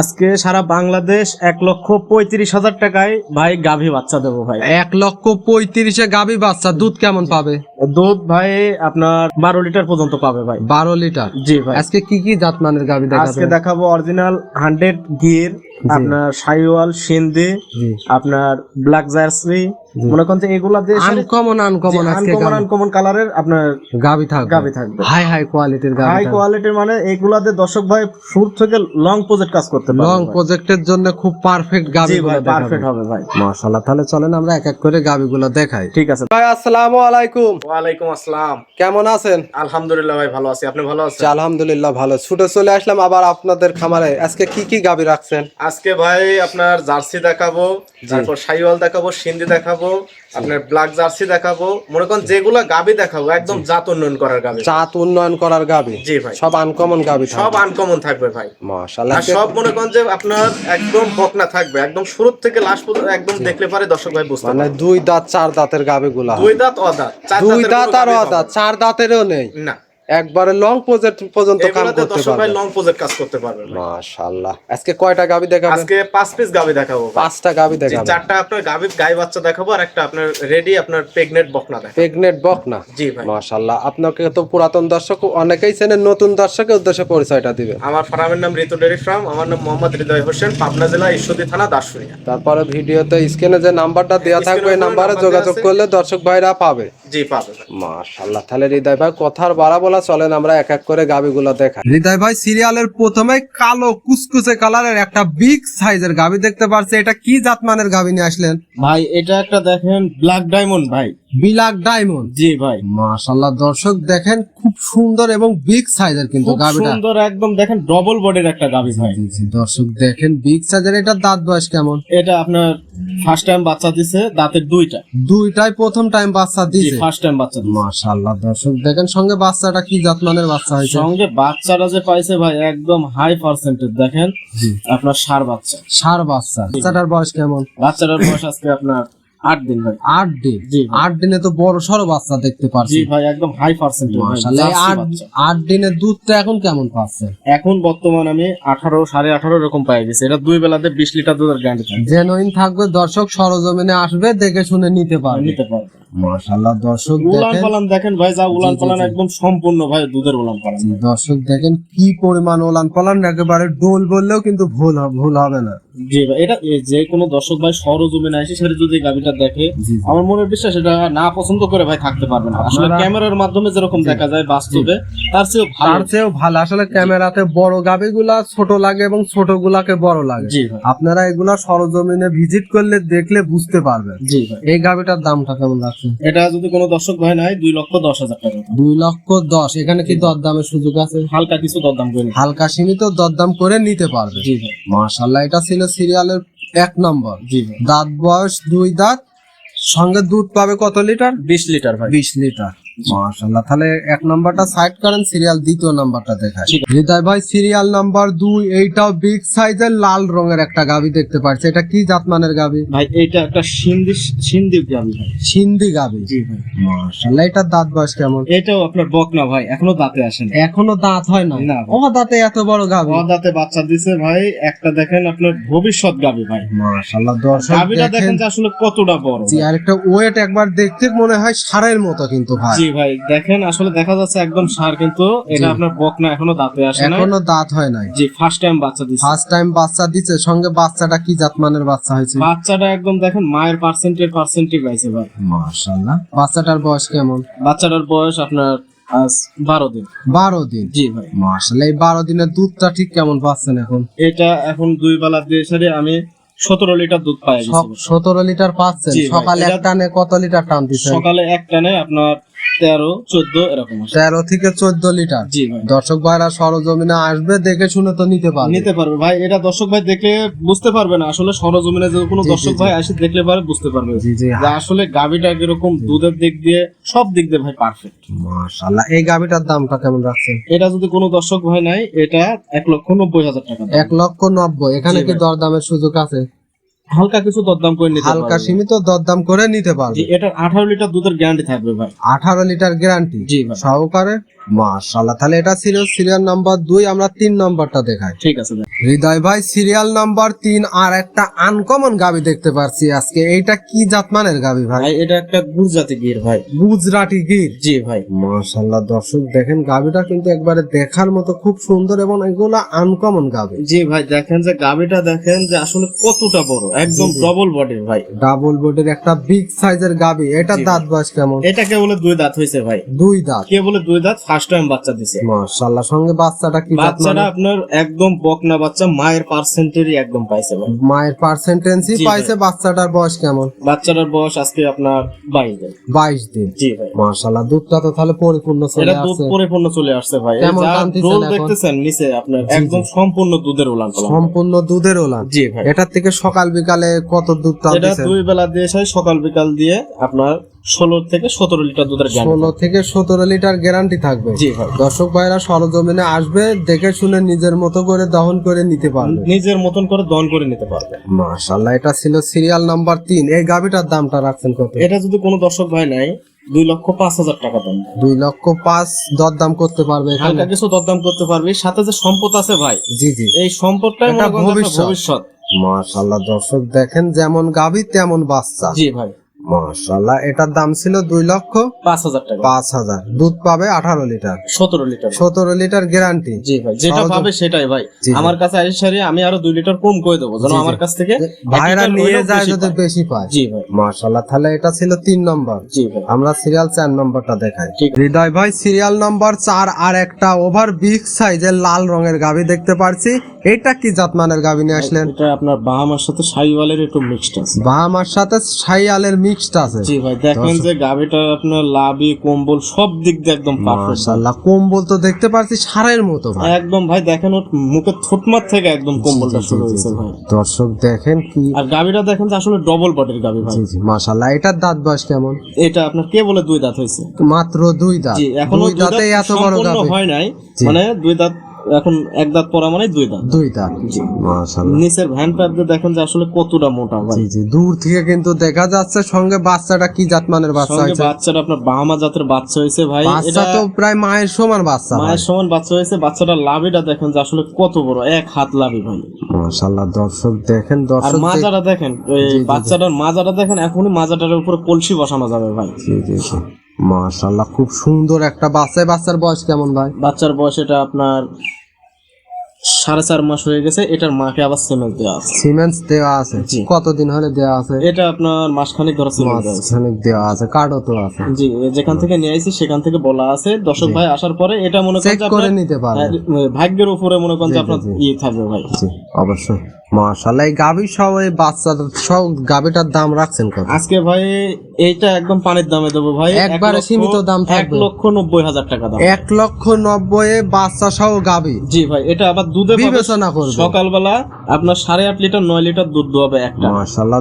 আজকে সারা বাংলাদেশ এক লক্ষ পঁয়ত্রিশ হাজার টাকায় ভাই গাভী বাচ্চা দেবো ভাই। এক লক্ষ পঁয়ত্রিশে গাভী বাচ্চা দুধ কেমন পাবে? দুধ ভাই আপনার বারো লিটার পর্যন্ত পাবে ভাই। বারো লিটার? জি ভাই। আজকে কি কি জাত মানের গাভী আজকে দেখাবো অরিজিনাল হান্ড্রেড গির আপনার সাইওয়াল সিন্ধি আপনার ব্ল্যাক জার্সি মনে করেন এগুলা দিয়ে আনকমন আনকমন আজকে আনকমন আনকমন কালারের আপনার গাবি থাকবে। গাভী থাকবে। হাই হাই কোয়ালিটির গাবি হাই কোয়ালিটির মানে এগুলাতে দর্শক ভাই শুরু থেকে লং প্রজেক্ট কাজ করতে পারবে লং প্রজেক্টের জন্য খুব পারফেক্ট গাবি ভাই পারফেক্ট হবে ভাই। মাশাআল্লাহ তাহলে চলেন আমরা এক এক করে গাবিগুলো দেখাই। ঠিক আছে। ভাই আসসালামু আলাইকুম। ওয়ালাইকুম আসসালাম। কেমন আছেন? আলহামদুলিল্লাহ ভাই ভালো আছি। আপনি ভালো আছেন? আলহামদুলিল্লাহ ভালো। ছুটে চলে আসলাম আবার আপনাদের খামারে। আজকে কি কি গাবি রাখছেন? আজকে ভাই আপনার জার্সি দেখাবো তারপর সাইওয়াল দেখাবো সিন্ধি দেখাবো আপনার ব্ল্যাক জার্সি দেখাবো। মনে করেন যেগুলা গাবি দেখাবো একদম জাত উন্নয়ন করার গাবি। চাঁদ উন্নয়ন করার গাবি। জি ভাই। সব আনকমন গাবি সব আনকমন থাকবে ভাই। মাশাআল্লাহ। সব মনে করেন যে আপনার একদম বকনা থাকবে একদম শুরু থেকে লাস্ট পর্যন্ত একদম দেখলে পারে দর্শক ভাই বুঝতে মানে দুই দাঁত চার দাঁতের গাবি গুলা দুই দাঁত অদাঁত দুই দাঁত আর গাভী দাঁত চার দাঁতেরও নেই। না। একবারে লং প্রজেক্ট পর্যন্ত কাম এগুলাতে করতে দর্শক ভাই পারবে লং প্রজেক্ট কাজ করতে পারবে মাশাআল্লাহ। আজকে কয়টা গাবি দেখাবেন? আজকে পাঁচ পিস গাবি দেখাবো পাঁচটা গাবি জি, চারটা আপনার গাবি গাই বাচ্চা দেখাবো আর একটা আপনার রেডি আপনার প্রেগনেন্ট বকনা দেখাবো। প্রেগনেন্ট বক না জি ভাই। মাশাআল্লাহ। আপনাকে তো পুরাতন দর্শক অনেকেই চেনেন নতুন দর্শকের উদ্দেশ্যে পরিচয়টা দিবেন। আমার ফার্মের নাম ঋতু ডেরি ফার্ম আমার নাম মোহাম্মদ হৃদয় হোসেন পাবনা জেলা ঈশ্বরদী থানা দাসুরিয়া তারপরে ভিডিওতে স্ক্রিনে যে নাম্বারটা দেওয়া থাকবে এই নাম্বারে যোগাযোগ করলে দর্শক ভাইরা পাবে। জি পাবে। মাশাআল্লাহ। তাহলে হৃদয় ভাই কথার বাড়া বলা চলেন আমরা এক এক করে গাবিগুলো দেখা হৃদয় ভাই সিরিয়ালের প্রথমে কালো কুচকুচে কালারের একটা বিগ সাইজের গাবি দেখতে পারছি। এটা কি জাতমানের গাবি নিয়ে আসলেন? ভাই এটা একটা দেখেন ব্ল্যাক ডায়মন্ড ভাই। বিলাক ডায়মন্ড জি ভাই। মাশাআল্লাহ দর্শক দেখেন খুব সুন্দর এবং বিগ সাইজের কিন্তু গাবিটা। সুন্দর একদম দেখেন ডবল বডির একটা গাবি ভাই। দর্শক দেখেন বিগ সাইজের এটা দাঁত বয়স কেমন? এটা আপনার ফার্স্ট টাইম বাচ্চা দিছে দাঁতের দুইটা। দুইটাই প্রথম টাইম বাচ্চা দিছে। ফার্স্ট টাইম বাচ্চা মাশাআল্লাহ দর্শক দেখেন সঙ্গে বাচ্চাটা কি জাতমানের বাচ্চা হয়েছে। সঙ্গে বাচ্চাটা যে পাইছে ভাই একদম হাই পার্সেন্টেজ দেখেন। আপনার সার বাচ্চা। সার বাচ্চা। বাচ্চাটার বয়স কেমন? বাচ্চাটার বয়স আজকে আপনার আট দিন ভাই। আট দিন? আট দিনে তো বড় সড়ো বাচ্চা দেখতে জি পারছি ভাই একদম হাই এই আট দিনের দুধটা এখন কেমন পাচ্ছে? এখন বর্তমান আমি আঠারো সাড়ে আঠারো এরকম পাই গেছি। এটা দুই বেলাতে বিশ লিটার দুধের গ্যারান্টি জেনুইন থাকবে দর্শক সরজমিনে আসবে দেখে শুনে নিতে পারবে। নিতে পারবে। মাশাআল্লাহ দর্শক উলান দেখেন। পালান দেখেন ভাই যা উলান পালান একদম সম্পূর্ণ ভাই দুধের উলান পালান। দর্শক দেখেন কি পরিমাণ ওলান পালান একেবারে ডোল বললেও কিন্তু ভুল ভুল হবে না। জি ভাই এটা যে কোনো দর্শক ভাই সরজমিনে আসে সেটা যদি গাভিটা দেখে। আমার মনে বিশ্বাস এটা না পছন্দ করে ভাই থাকতে পারবে না। আসলে ক্যামেরার মাধ্যমে যেরকম দেখা যায় বাস্তবে তার চেয়েও ভালো। তার চেয়েও ভালো। আসলে ক্যামেরাতে বড় গাবিগুলা ছোট লাগে এবং ছোট গুলাকে বড় লাগে। আপনারা এগুলা সরজমিনে ভিজিট করলে দেখলে বুঝতে পারবেন। জি ভাই। এই গাবিটার দামটা কেমন লাগছে? এটা যদি কোনো দর্শক ভাই নাই দুই লক্ষ দশ হাজার টাকা। দুই লক্ষ দশ। এখানে কি দরদামের সুযোগ আছে? হালকা কিছু দরদাম করে। হালকা সীমিত দরদাম করে নিতে পারবে। জি ভাই। এটা ছিল সিরিয়ালের এক নম্বর। জি। দাঁত বয়স দুই দাঁত সঙ্গে দুধ পাবে কত লিটার? বিশ লিটার ভাই। বিশ লিটার। মাশাল্লাহ তাহলে এক নাম্বারটা সাইড করেন সিরিয়াল দ্বিতীয় নাম্বারটা দেখায় হৃদয় ভাই সিরিয়াল নাম্বার দুই এইটাও বিগ সাইজের লাল রঙের একটা গাবি দেখতে পাচ্ছি এটা কি জাতমানের গাবি? ভাই এইটা একটা সিন্ধি সিন্ধি গাভি ভাই। সিন্ধি গাবি। জি ভাই। মাশাল্লাহ এটার দাঁত বয়স কেমন? এটাও আপনার বকনা ভাই এখনও দাঁতে আসেন এখনও দাঁত হয় না। ও দাঁতে এত বড় গাবি। দাঁতে বাচ্চা দিছে ভাই। একটা দেখেন আপনার ভবিষ্যৎ গাভি ভাই। মাশাল্লাহ দর্শক গাভিটা দেখেন যে আসলে কতটা বড় জি আর একটা ওয়েট একবার দেখতে মনে হয় সারের মতো কিন্তু ভাই। ভাই দেখেন আসলে দেখা যাচ্ছে একদম সার কিন্তু এটা। আপনার বকনা এখনও দাঁতে আসে না এখনও দাঁত হয় নাই। জি ফার্স্ট টাইম বাচ্চা দিছে। ফার্স্ট টাইম বাচ্চা দিচ্ছে সঙ্গে বাচ্চাটা কি জাতমানের বাচ্চা হয়েছে? বাচ্চাটা একদম দেখেন মায়ের পার্সেন্টের পার্সেন্টেজ পাইছে ভাই। মাশাল্লাহ বাচ্চাটার বয়স কেমন? বাচ্চাটার বয়স আপনার আজ বারো দিন। বারো দিন? জি ভাই। মাশাল্লাহ এই বারো দিনের দুধটা ঠিক কেমন পাচ্ছেন এখন? এটা এখন দুই বেলা দিয়ে সারি আমি সতেরো লিটার দুধ পাই সতেরো লিটার পাচ্ছেন। সকালে এক টানে কত লিটার টান দিচ্ছেন? সকালে এক টানে আপনার তেরো চোদ্দ এরকম তেরো থেকে চোদ্দ লিটার। জি ভাই। দর্শক ভাইরা সরজমিনে আসবে দেখে শুনে তো নিতে পারবে। নিতে পারবে। ভাই এটা দর্শক ভাই দেখলে বুঝতে পারবে না। আসলে সরজমিনে যে কোনো দর্শক ভাই আসে দেখলে পারে বুঝতে পারবে। যে আসলে গাভিটা কীরকম দুধের দিক দিয়ে সব দিক দিয়ে ভাই পারফেক্ট মাশাল্লাহ এই গাভিটার দামটা কেমন রাখছেন? এটা যদি কোনো দর্শক ভাই নাই এটা এক লক্ষ নব্বই হাজার টাকা এক লক্ষ নব্বই। এখানে কি। দরদামের সুযোগ আছে? হালকা কিছু দরদাম করে নিতে হালকা। সীমিত দরদাম করে নিতে জি পারবে এটা আঠারো লিটার দুধের গ্যারান্টি থাকবে ভাই। আঠারো লিটার গ্যারান্টি জি ভাই। সহকারে? মাশাল্লাহ তাহলে এটা ছিল সিরিয়াল নাম্বার দুই আমরা তিন নাম্বারটা দেখাই। ঠিক আছে ভাই। হৃদয় ভাই সিরিয়াল নাম্বার তিন আর একটা আনকমন গাবি দেখতে পারছি আজকে। এইটা কি জাতমানের গাবি ভাই? ভাই এটা একটা গুজরাটি গির ভাই। গুজরাটি গির। জি ভাই। মাশাল্লাহ দর্শক দেখেন গাবিটা কিন্তু একবারে দেখার মতো খুব সুন্দর এবং এগুলো আনকমন গাবি। জি ভাই দেখেন যে গাবিটা দেখেন যে আসলে কতটা বড়। একদম ডবল বডির ভাই। ডাবল বোর্ডের একটা বিগ সাইজের গাবি। এটা দাঁত বাস কেমন? এটা কে বলে দুই দাঁত হয়েছে ভাই? দুই দাঁত। কে বলে দুই দাঁত? ফার্স্ট টাইম বাচ্চা দিছে। মাশাল্লাহ সঙ্গে বাচ্চাটা কি বাচ্চাটা আপনার একদম বকনা বাচ্চা মায়ের পার্সেন্টেরই একদম পাইছে ভাই। মায়ের ভাই। পাইছে বাচ্চাটার বয়স কেমন? বাচ্চাটার বয়স আজকে আপনার বাইশ দিন। বাইশ দিন। জি ভাই। মাশাল্লাহ দুধটা তো তাহলে পরিপূর্ণ চলে এটা দুধ পরিপূর্ণ চলে আসছে ভাই। কেমন রোল? দেখতেছেন নিচে আপনার একদম সম্পূর্ণ দুধের ওলান সম্পূর্ণ দুধের ওলান জি ভাই। এটার থেকে সকাল বিকালে কত দুধ এটা দুই বেলা দিয়ে সাই সকাল বিকাল দিয়ে আপনার ষোলো থেকে সতেরো লিটার দুধের ষোলো থেকে সতেরো লিটার গ্যারান্টি থাকবে। জি ভাই। দর্শক ভাইরা সরজমিনে আসবে দেখে শুনে নিজের মতো করে দহন করে নিতে পারবে। নিজের মতন করে দন করে নিতে পারবে। মাশাল্লাহ এটা ছিল সিরিয়াল নাম্বার তিন। এই গাভিটার দামটা রাখছেন কত? এটা যদি কোনো দর্শক ভাই নাই দুই লক্ষ পাঁচ হাজার টাকা দাম। দুই লক্ষ পাঁচ দরদাম করতে পারবে হালকা কিছু দরদাম করতে পারবি। সাথে যে সম্পদ আছে ভাই জি জি। এই সম্পদটাই ভবিষ্যৎ। মাশাল্লাহ দর্শক দেখেন যেমন গাভী তেমন বাচ্চা। জি ভাই। এটার দাম ছিল দুই লক্ষ পাঁচ হাজার টাকা। পাঁচ হাজার। দুধ পাবে আঠারো লিটার। সতেরো লিটার। সতেরো লিটার গ্যারান্টি। জি ভাই যেটা পাবে সেটাই ভাই। আমার কাছে আমি আরও দুই লিটার কম করে দেবো যেন। আমার কাছ থেকে ভাইরা নিয়ে যায় যদি বেশি পায়। জি ভাই। তাহলে এটা ছিল তিন নম্বর। জি ভাই। আমরা সিরিয়াল চার নম্বরটা দেখাই। হৃদয় ভাই সিরিয়াল নম্বর চার আর একটা ওভার বিগ সাইজের লাল রঙের গাভি দেখতে পারছি। এটা কি জাতমানের গাভি নিয়ে আসলেন? এটা আপনার বাহামার সাথে সাইওয়ালের একটু মিক্সড আছে। বাহামার সাথে সাইয়ালের মিক্সড আছে। জি ভাই দেখেন যে গাভিটা আপনার লাভি কম্বল সব দিক দিয়ে একদম পারফেক্ট মাশাল্লাহ কম্বল তো দেখতে পারছি সারের মতো ভাই। একদম ভাই দেখেন ওর মুখের থুতমার থেকে একদম কম্বলটা শুরু হয়েছে ভাই। দর্শক দেখেন কি আর গাভিটা দেখেন যে আসলে ডবল বডির গাভি ভাই। জি জি মাশাল্লাহ এটার দাঁত বয়স কেমন? এটা আপনার কে বলে দুই দাঁত হয়েছে? মাত্র দুই দাঁত। জি এখনও দুই দাঁতে এত বড় গাভি। হয় নাই। মানে দুই দাঁত এখন এক দাঁত পরা মানে দুই দাঁত। দুই দাঁত। জি। মাশাল্লাহ নিচের ভ্যান প্যাপ দেখেন যে আসলে কতটা মোটা ভাই। জি জি। দূর থেকে কিন্তু দেখা যাচ্ছে সঙ্গে বাচ্চাটা কি জাতমানের বাচ্চা সঙ্গে হয়েছে। বাচ্চাটা আপনার বাহামা জাতের বাচ্চা হয়েছে ভাই। এটা তো প্রায় মায়ের সমান বাচ্চা মায়ের সমান বাচ্চা হয়েছে। বাচ্চাটা লাভিটা দেখেন যে আসলে কত বড় এক হাত লাভি ভাই। মাশাল্লাহ দর্শক দেখেন দর্শক দেখ- মাজাটা দেখেন ওই বাচ্চাটার মাজাটা দেখেন এখনই মাজাটার উপরে কলসি বসানো যাবে ভাই। জি জি। জি মাশাল্লাহ খুব সুন্দর একটা বাচ্চা বাচ্চার বয়স কেমন ভাই? বাচ্চার বয়স এটা আপনার সাড়ে চার মাস হয়ে গেছে এটার মাকে আবার সিমেন্ট দেওয়া আছে। সিমেন্টস দেওয়া আছে। কতদিন হলে দেওয়া আছে? এটা আপনার মাসখানেক ধরে সিমেন্ট দেওয়া আছে। কার্ডও তো আছে। জি যেখান থেকে নিয়ে আইছি সেখান থেকে বলা আছে। দর্শক ভাই আসার পরে এটা মনে করেন করে নিতে আহ, ভাগ্যের উপরে মনে করেন যে আপনার ইয়ে থাকবে ভাই। জি অবশ্যই। মাশাল্লাহ এই গাভি সহ এই বাচ্চাটার সব গাভিটার দাম রাখছেন কত? আজকে ভাই এইটা একদম পানির দামে দেবো ভাই। এক একবারে সীমিত দাম থাকবে। লক্ষ নব্বই হাজার টাকা দাম। এক লক্ষ নব্বই বাচ্চা সহ গাভি। জি ভাই এটা আবার দুধে বিবেচনা করবে। সকালবেলা আপনার সাড়ে আট লিটার নয় লিটার দুধ দোয়াবে একটা।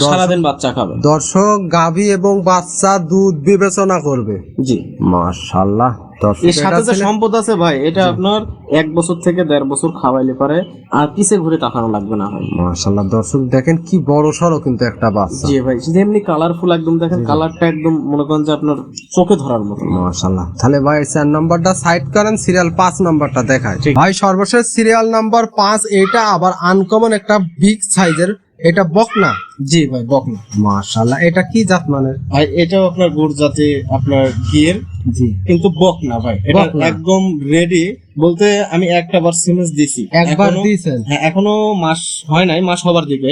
সারাদিন বাচ্চা খাবে। দর্শক গাভি এবং বাচ্চা দুধ বিবেচনা করবে। জি। দর্শক এর সাথে যে সম্পদ আছে ভাই এটা আপনার এক বছর থেকে দেড় বছর খাওয়াইলে পারে আর পিছে ঘুরে তাকানো লাগবে না ভাই। মাশাল্লাহ দর্শক দেখেন কি বড় সড়ো কিন্তু একটা বাচ্চা। জি ভাই যেমনি কালারফুল একদম দেখেন কালারটা একদম মনে করেন যে আপনার চোখে ধরার মতো। মাশাল্লাহ তাহলে ভাই চার নাম্বারটা সাইড করেন সিরিয়াল পাঁচ নাম্বারটা দেখায় ভাই সর্বশেষ সিরিয়াল নাম্বার পাঁচ এটা আবার আনকমন একটা বিগ সাইজের এটা বকনা। জি ভাই বকনা। মাশাল্লাহ এটা কি জাত মানে ভাই এটাও আপনার গুড় জাতে আপনার গিয়ের জি। কিন্তু বক না ভাই এটা একদম রেডি বলতে আমি একটা বার সিমেন্স দিছি। একবার দিয়েছেন? হ্যাঁ এখনও মাস হয় নাই মাস হবার দিকে।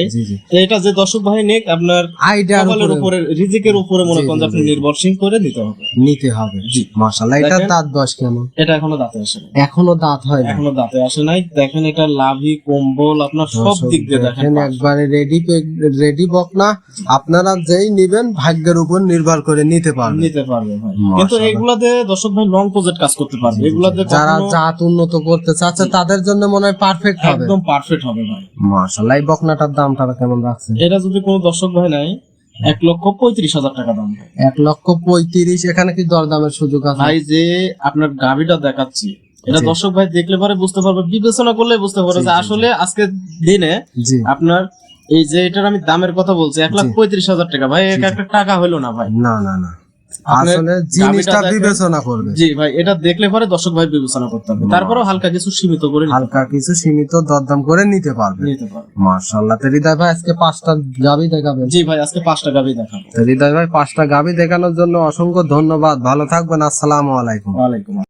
তো এটা যে দর্শক ভাই নেক আপনার আইডিয়ার উপরে। রিজিকের উপরে মনে করেন আপনি নির্ভরশীল করে নিতে হবে। নিতে হবে। জি। মাশাল্লাহ এটা দাঁত বয়স কেমন? এটা এখনও দাঁতে আসে নাই। এখনও দাঁত হয় না এখনও দাঁতে আসে নাই। দেখেন এটা লাভি কম্বল আপনার সব দিক দিয়ে দেখেন দেখেন একবারে রেডি রেডি বকনা আপনারা যেই নিবেন ভাগ্যের উপর নির্ভর করে নিতে পারবেন। নিতে পারবে ভাই। কিন্তু এগুলাতে দর্শক ভাই লং প্রজেক্ট কাজ করতে পারবে। এগুলাতে যারা জাত উন্নত করতে চাচ্ছে তাদের জন্য মনে হয় পারফেক্ট হবে। একদম পারফেক্ট হবে ভাই। মাশাল্লাহ এই বকনাটার দামটা কেমন রাখছে এটা যদি কোনো দর্শক ভাই নাই এক লক্ষ পঁয়ত্রিশ হাজার টাকা দাম এক লক্ষ পঁয়ত্রিশ এখানে কি দরদামের সুযোগ আছে? ভাই যে আপনার গাভিটা দেখাচ্ছি এটা দর্শক ভাই দেখলে পারে বুঝতে পারবে বিবেচনা করলে বুঝতে পারবে যে আসলে আজকে দিনে আপনার এই যে এটার আমি দামের কথা বলছি এক লাখ পঁয়ত্রিশ হাজার টাকা। ভাই এক একটা টাকা হইল না ভাই। না না না। আসলে জিনিসটা বিবেচনা করবে জি ভাই এটা দেখলে পরে দর্শক ভাই বিবেচনা করতে হবে। তারপরেও হালকা কিছু সীমিত করে হালকা কিছু সীমিত দরদাম করে নিতে পারবে নিতে পারবে মার্শাল্লাহ তো হৃদয় ভাই আজকে পাঁচটা গাবি দেখাবেন। জি ভাই আজকে পাঁচটা দেখাবো। হৃদয় ভাই পাঁচটা গাবি দেখানোর জন্য অসংখ্য ধন্যবাদ। ভালো থাকবেন আসসালামু আলাইকুম। আসসালাম।